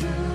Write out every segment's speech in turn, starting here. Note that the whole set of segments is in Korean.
주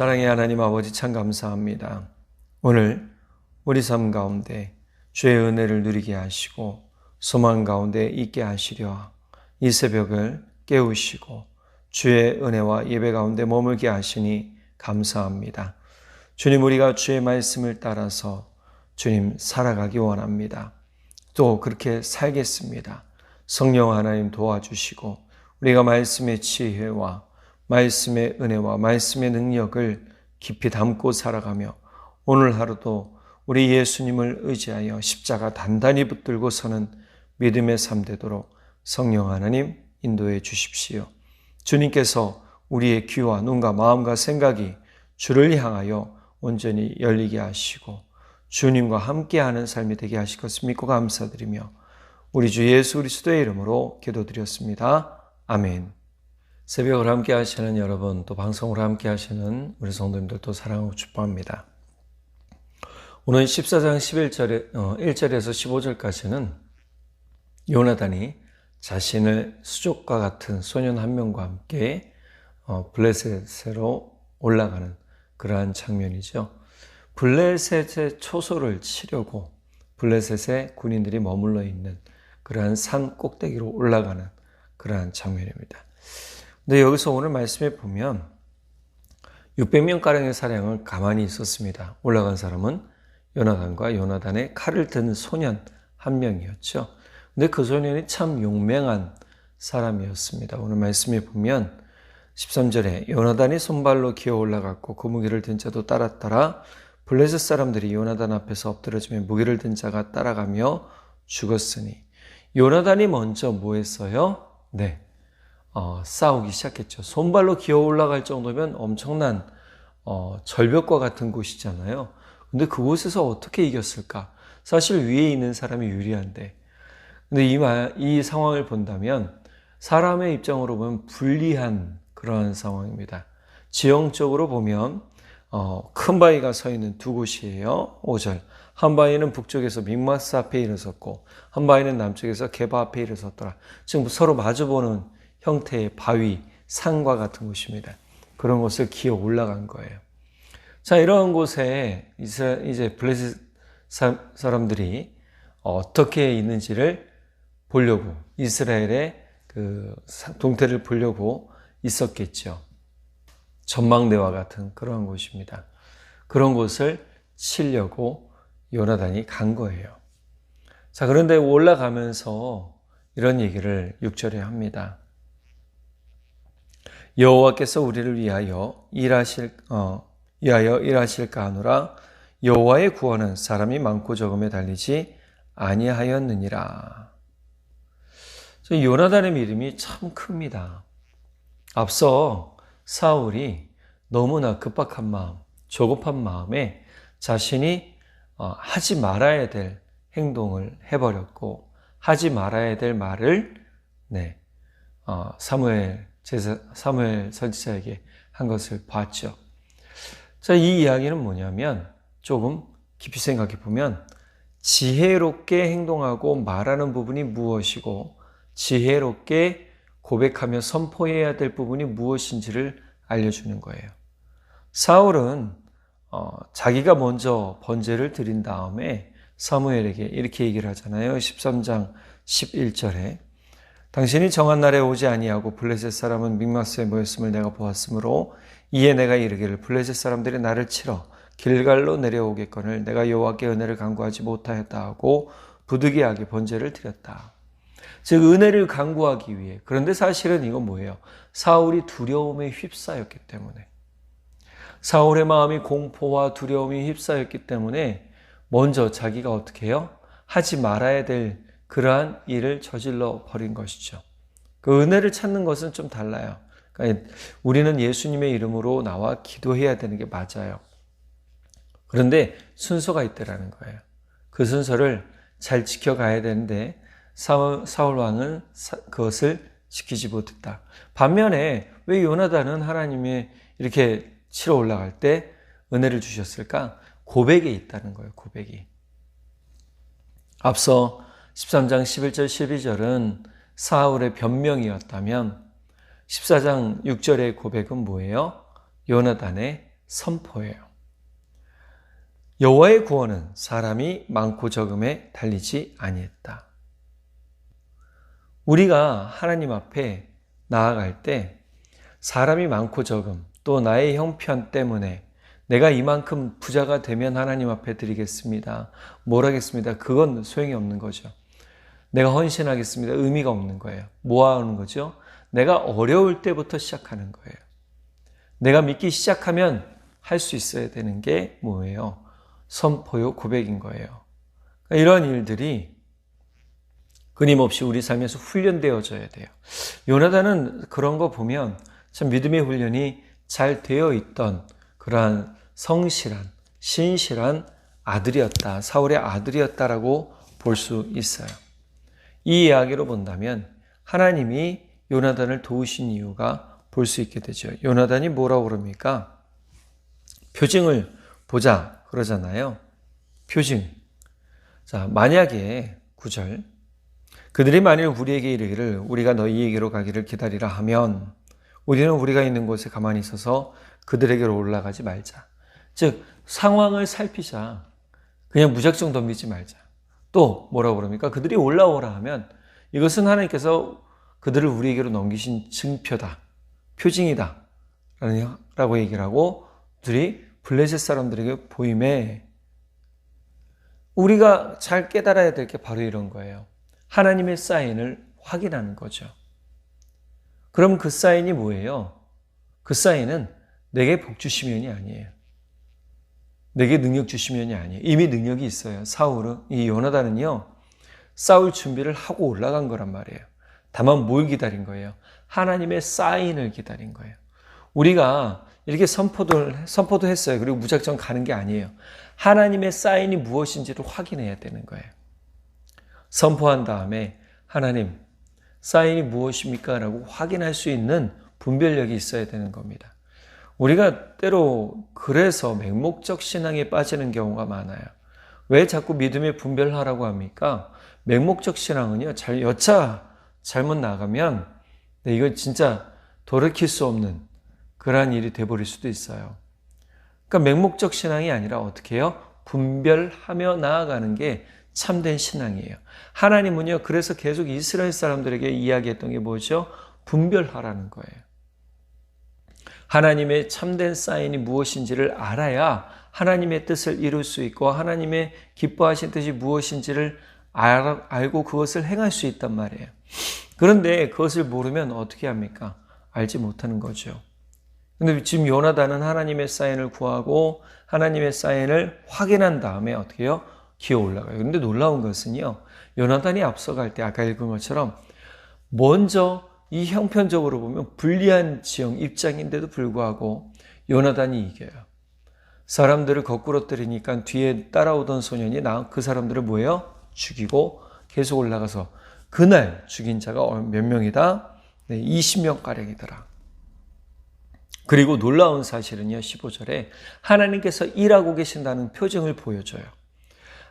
사랑의 하나님 아버지 참 감사합니다. 오늘 우리 삶 가운데 주의 은혜를 누리게 하시고 소망 가운데 있게 하시려 이 새벽을 깨우시고 주의 은혜와 예배 가운데 머물게 하시니 감사합니다. 주님 우리가 주의 말씀을 따라서 주님 살아가기 원합니다. 또 그렇게 살겠습니다. 성령 하나님 도와주시고 우리가 말씀의 지혜와 말씀의 은혜와 말씀의 능력을 깊이 담고 살아가며 오늘 하루도 우리 예수님을 의지하여 십자가 단단히 붙들고 서는 믿음의 삶 되도록 성령 하나님 인도해 주십시오. 주님께서 우리의 귀와 눈과 마음과 생각이 주를 향하여 온전히 열리게 하시고 주님과 함께하는 삶이 되게 하실 것을 믿고 감사드리며 우리 주 예수 그리스도의 이름으로 기도드렸습니다. 아멘. 새벽을 함께 하시는 여러분, 또 방송을 함께 하시는 우리 성도님들도 사랑하고 축복합니다. 오늘 14장 11절에, 어, 1절에서 15절까지는 요나단이 자신을 수족과 같은 소년 한 명과 함께 어, 블레셋으로 올라가는 그러한 장면이죠. 블레셋의 초소를 치려고 블레셋의 군인들이 머물러 있는 그러한 산 꼭대기로 올라가는 그러한 장면입니다. 근데 여기서 오늘 말씀에 보면 600명가량의 사량을 가만히 있었습니다. 올라간 사람은 요나단과 요나단의 칼을 든 소년 한 명이었죠. 근데 그 소년이 참 용맹한 사람이었습니다. 오늘 말씀에 보면 13절에 요나단이 손발로 기어 올라갔고 그 무기를 든 자도 따라 따라 블레셋 사람들이 요나단 앞에서 엎드려지며 무기를 든 자가 따라가며 죽었으니 요나단이 먼저 뭐 했어요? 네. 어, 싸우기 시작했죠. 손발로 기어 올라갈 정도면 엄청난 어, 절벽과 같은 곳이잖아요. 근데 그곳에서 어떻게 이겼을까? 사실 위에 있는 사람이 유리한데. 근데 이, 말, 이 상황을 본다면 사람의 입장으로 보면 불리한 그러한 상황입니다. 지형적으로 보면 어, 큰 바위가 서 있는 두 곳이에요. 5절. 한 바위는 북쪽에서 믹마스 앞에 일어섰고 한 바위는 남쪽에서 게바 앞에 일어섰더라. 지금 서로 마주보는 형태의 바위, 산과 같은 곳입니다. 그런 곳을 기어 올라간 거예요. 자, 이러한 곳에 이제 블레셋 사람들이 어떻게 있는지를 보려고 이스라엘의 그 동태를 보려고 있었겠죠. 전망대와 같은 그러한 곳입니다. 그런 곳을 치려고 요나단이 간 거예요. 자, 그런데 올라가면서 이런 얘기를 6절에 합니다. 여호와께서 우리를 위하여 일하실 어, 이하여 일하실까 하노라 여호와의 구원은 사람이 많고 적음에 달리지 아니하였느니라. 저 요나단의 믿음이 참 큽니다. 앞서 사울이 너무나 급박한 마음, 조급한 마음에 자신이 어, 하지 말아야 될 행동을 해버렸고 하지 말아야 될 말을 네, 어, 사무엘 제사 사무엘 선지자에게 한 것을 봤죠. 자, 이 이야기는 뭐냐면 조금 깊이 생각해 보면 지혜롭게 행동하고 말하는 부분이 무엇이고 지혜롭게 고백하며 선포해야 될 부분이 무엇인지를 알려주는 거예요. 사울은 어, 자기가 먼저 번제를 드린 다음에 사무엘에게 이렇게 얘기를 하잖아요. 13장 11절에 당신이 정한 날에 오지 아니하고 블레셋 사람은 믹마스에 모였음을 내가 보았으므로 이에 내가 이르기를 블레셋 사람들이 나를 치러 길갈로 내려오겠거늘 내가 여호와께 은혜를 간구하지 못하였다 하고 부득이하게 번제를 드렸다. 즉 은혜를 간구하기 위해 그런데 사실은 이건 뭐예요? 사울이 두려움에 휩싸였기 때문에 사울의 마음이 공포와 두려움이 휩싸였기 때문에 먼저 자기가 어떻게 해요? 하지 말아야 될 그러한 일을 저질러 버린 것이죠. 그 은혜를 찾는 것은 좀 달라요. 그러니까 우리는 예수님의 이름으로 나와 기도해야 되는 게 맞아요. 그런데 순서가 있더라는 거예요. 그 순서를 잘 지켜가야 되는데 사울 왕은 그것을 지키지 못했다. 반면에 왜 요나단은 하나님의 이렇게 치러 올라갈 때 은혜를 주셨을까? 고백에 있다는 거예요, 고백이. 앞서 13장 11절 12절은 사울의 변명이었다면 14장 6절의 고백은 뭐예요? 요나단의 선포예요. 여호와의 구원은 사람이 많고 적음에 달리지 아니했다. 우리가 하나님 앞에 나아갈 때 사람이 많고 적음 또 나의 형편 때문에 내가 이만큼 부자가 되면 하나님 앞에 드리겠습니다. 뭘 하겠습니다. 그건 소용이 없는 거죠. 내가 헌신하겠습니다. 의미가 없는 거예요. 뭐 하는 거죠? 내가 어려울 때부터 시작하는 거예요. 내가 믿기 시작하면 할 수 있어야 되는 게 뭐예요? 선포요 고백인 거예요. 그러니까 이런 일들이 끊임없이 우리 삶에서 훈련되어져야 돼요. 요나단은 그런 거 보면 참 믿음의 훈련이 잘 되어 있던 그러한 성실한, 신실한 아들이었다. 사울의 아들이었다라고 볼 수 있어요. 이 이야기로 본다면 하나님이 요나단을 도우신 이유가 볼 수 있게 되죠. 요나단이 뭐라고 그럽니까? 표징을 보자 그러잖아요. 표징. 자, 만약에 구절 그들이 만일 우리에게 이르기를 우리가 너희에게로 가기를 기다리라 하면 우리는 우리가 있는 곳에 가만히 있어서 그들에게로 올라가지 말자. 즉 상황을 살피자. 그냥 무작정 덤비지 말자. 또 뭐라고 그럽니까? 그들이 올라오라 하면 이것은 하나님께서 그들을 우리에게로 넘기신 증표다. 표징이다. 라고 얘기를 하고 둘이 블레셋 사람들에게 보임에 우리가 잘 깨달아야 될 게 바로 이런 거예요. 하나님의 사인을 확인하는 거죠. 그럼 그 사인이 뭐예요? 그 사인은 내게 복 주시면이 아니에요. 내게 능력 주시면이 아니에요. 이미 능력이 있어요. 사울은, 이 요나단은요, 싸울 준비를 하고 올라간 거란 말이에요. 다만 뭘 기다린 거예요? 하나님의 사인을 기다린 거예요. 우리가 이렇게 선포도, 선포도 했어요. 그리고 무작정 가는 게 아니에요. 하나님의 사인이 무엇인지를 확인해야 되는 거예요. 선포한 다음에 하나님, 사인이 무엇입니까? 라고 확인할 수 있는 분별력이 있어야 되는 겁니다. 우리가 때로 그래서 맹목적 신앙에 빠지는 경우가 많아요. 왜 자꾸 믿음의 분별하라고 합니까? 맹목적 신앙은요, 잘, 여차 잘못 나가면, 네, 이거 진짜 돌이킬 수 없는 그러한 일이 돼버릴 수도 있어요. 그러니까 맹목적 신앙이 아니라 어떻게 해요? 분별하며 나아가는 게 참된 신앙이에요. 하나님은요, 그래서 계속 이스라엘 사람들에게 이야기했던 게 뭐죠? 분별하라는 거예요. 하나님의 참된 사인이 무엇인지를 알아야 하나님의 뜻을 이룰 수 있고 하나님의 기뻐하신 뜻이 무엇인지를 알고 그것을 행할 수 있단 말이에요. 그런데 그것을 모르면 어떻게 합니까? 알지 못하는 거죠. 근데 지금 요나단은 하나님의 사인을 구하고 하나님의 사인을 확인한 다음에 어떻게 해요? 기어 올라가요. 근데 놀라운 것은요. 요나단이 앞서갈 때 아까 읽은 것처럼 먼저 이 형편적으로 보면 불리한 지형 입장인데도 불구하고 요나단이 이겨요. 사람들을 거꾸로 때리니까 뒤에 따라오던 소년이 나그 사람들을 뭐예요? 죽이고 계속 올라가서 그날 죽인 자가 몇 명이다? 네, 20명 가량이더라. 그리고 놀라운 사실은요, 15절에 하나님께서 일하고 계신다는 표정을 보여줘요.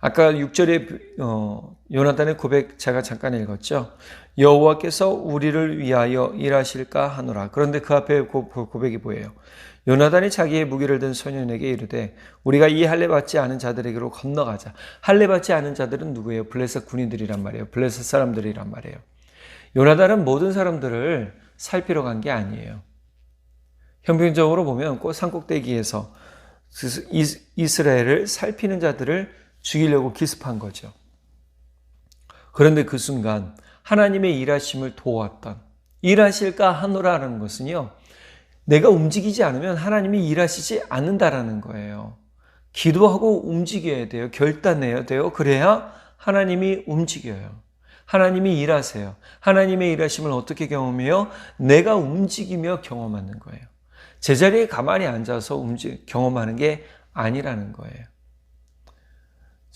아까 6절에 어, 요나단의 고백 제가 잠깐 읽었죠. 여호와께서 우리를 위하여 일하실까 하노라. 그런데 그 앞에 고, 고백이 뭐예요? 요나단이 자기의 무기를 든 소년에게 이르되 우리가 이 할례 받지 않은 자들에게로 건너가자. 할례 받지 않은 자들은 누구예요? 블레셋 군인들이란 말이에요. 블레셋 사람들이란 말이에요. 요나단은 모든 사람들을 살피러 간 게 아니에요. 형평적으로 보면 꼭 산꼭대기에서 이스라엘을 살피는 자들을 죽이려고 기습한 거죠. 그런데 그 순간 하나님의 일하심을 도왔던 일하실까 하노라는 것은요. 내가 움직이지 않으면 하나님이 일하시지 않는다라는 거예요. 기도하고 움직여야 돼요. 결단해야 돼요. 그래야 하나님이 움직여요. 하나님이 일하세요. 하나님의 일하심을 어떻게 경험해요? 내가 움직이며 경험하는 거예요. 제자리에 가만히 앉아서 움직, 경험하는 게 아니라는 거예요.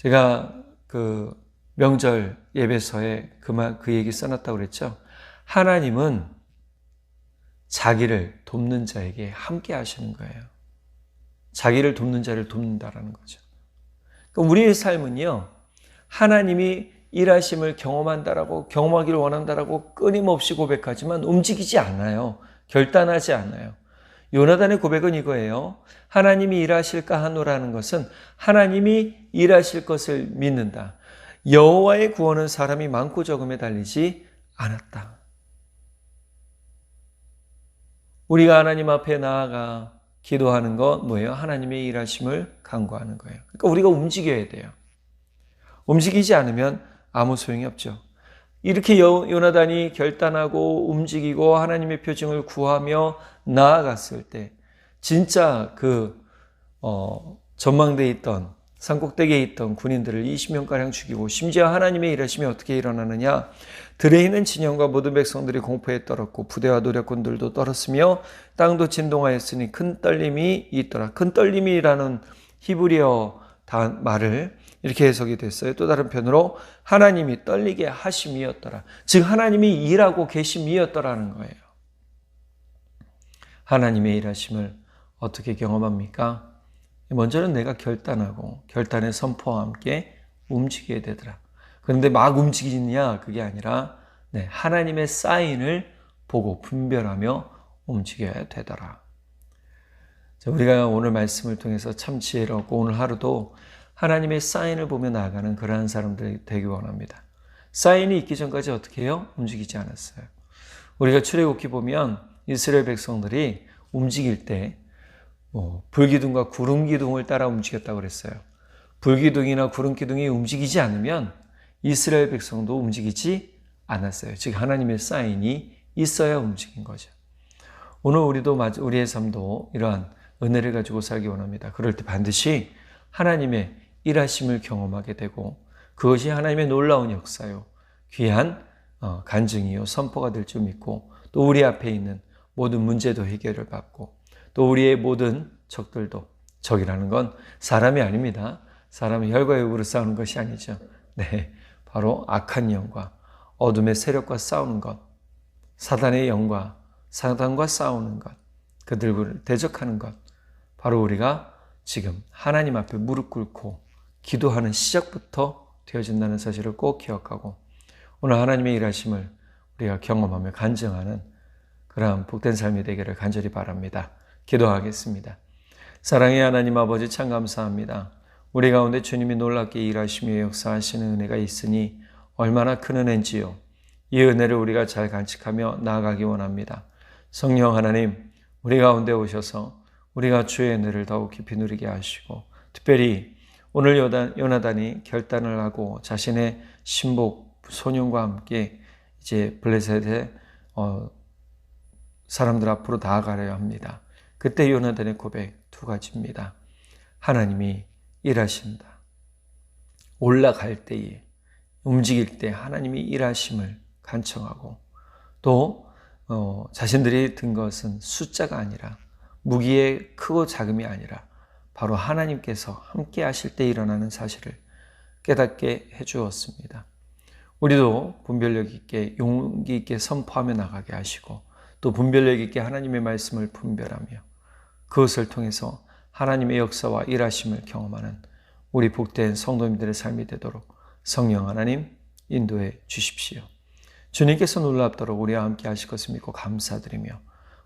제가 그 명절 예배서에 그 말, 그 얘기 써놨다고 그랬죠. 하나님은 자기를 돕는 자에게 함께 하시는 거예요. 자기를 돕는 자를 돕는다라는 거죠. 그러니까 우리의 삶은요, 하나님이 일하심을 경험한다라고, 경험하기를 원한다라고 끊임없이 고백하지만 움직이지 않아요. 결단하지 않아요. 요나단의 고백은 이거예요. 하나님이 일하실까 하노라는 것은 하나님이 일하실 것을 믿는다. 여호와의 구원은 사람이 많고 적음에 달리지 않았다. 우리가 하나님 앞에 나아가 기도하는 것 뭐예요? 하나님의 일하심을 간구하는 거예요. 그러니까 우리가 움직여야 돼요. 움직이지 않으면 아무 소용이 없죠. 이렇게 요나단이 결단하고 움직이고 하나님의 표징을 구하며 나아갔을 때 진짜 그 어, 전망대에 있던 산꼭대기에 있던 군인들을 20명가량 죽이고 심지어 하나님의 일하심이 어떻게 일어나느냐? 들에 있는 진영과 모든 백성들이 공포에 떨었고 부대와 노략군들도 떨었으며 땅도 진동하였으니 큰 떨림이 있더라. 큰 떨림이라는 히브리어 말을 이렇게 해석이 됐어요. 또 다른 편으로 하나님이 떨리게 하심이었더라. 즉 하나님이 일하고 계심이었더라는 거예요. 하나님의 일하심을 어떻게 경험합니까? 먼저는 내가 결단하고 결단의 선포와 함께 움직여야 되더라. 그런데 막 움직이느냐 그게 아니라 네, 하나님의 사인을 보고 분별하며 움직여야 되더라. 우리가 오늘 말씀을 통해서 참 지혜롭고 오늘 하루도 하나님의 사인을 보며 나아가는 그러한 사람들이 되기 원합니다. 사인이 있기 전까지 어떻게 해요? 움직이지 않았어요. 우리가 출애굽기 보면 이스라엘 백성들이 움직일 때 뭐, 불기둥과 구름 기둥을 따라 움직였다고 그랬어요. 불기둥이나 구름 기둥이 움직이지 않으면 이스라엘 백성도 움직이지 않았어요. 즉 하나님의 사인이 있어야 움직인 거죠. 오늘 우리도 우리의 삶도 이러한 은혜를 가지고 살기 원합니다. 그럴 때 반드시 하나님의 일하심을 경험하게 되고 그것이 하나님의 놀라운 역사요. 귀한 어, 간증이요. 선포가 될 줄 믿고 또 우리 앞에 있는 모든 문제도 해결을 받고 또 우리의 모든 적들도 적이라는 건 사람이 아닙니다. 사람이 혈과 육으로 싸우는 것이 아니죠. 네. 바로 악한 영과 어둠의 세력과 싸우는 것, 사단의 영과 사단과 싸우는 것, 그들을 대적하는 것, 바로 우리가 지금 하나님 앞에 무릎 꿇고 기도하는 시작부터 되어진다는 사실을 꼭 기억하고 오늘 하나님의 일하심을 우리가 경험하며 간증하는 그러한 복된 삶이 되기를 간절히 바랍니다. 기도하겠습니다. 사랑의 하나님 아버지 참 감사합니다. 우리 가운데 주님이 놀랍게 일하시며 역사하시는 은혜가 있으니 얼마나 큰 은혜인지요. 이 은혜를 우리가 잘 간직하며 나아가기 원합니다. 성령 하나님, 우리 가운데 오셔서 우리가 주의 은혜를 더욱 깊이 누리게 하시고 특별히 오늘 요나단이 결단을 하고 자신의 신복 소년과 함께 이제 블레셋의 어, 사람들 앞으로 나아가려 합니다. 그때 요나단의 고백 두 가지입니다. 하나님이 일하신다. 올라갈 때에 움직일 때 하나님이 일하심을 간청하고 또 어, 자신들이 든 것은 숫자가 아니라 무기의 크고 작음이 아니라 바로 하나님께서 함께 하실 때 일어나는 사실을 깨닫게 해 주었습니다. 우리도 분별력 있게 용기 있게 선포하며 나가게 하시고 또 분별력 있게 하나님의 말씀을 분별하며 그것을 통해서 하나님의 역사와 일하심을 경험하는 우리 복된 성도님들의 삶이 되도록 성령 하나님 인도해 주십시오. 주님께서 놀랍도록 우리와 함께 하실 것을 믿고 감사드리며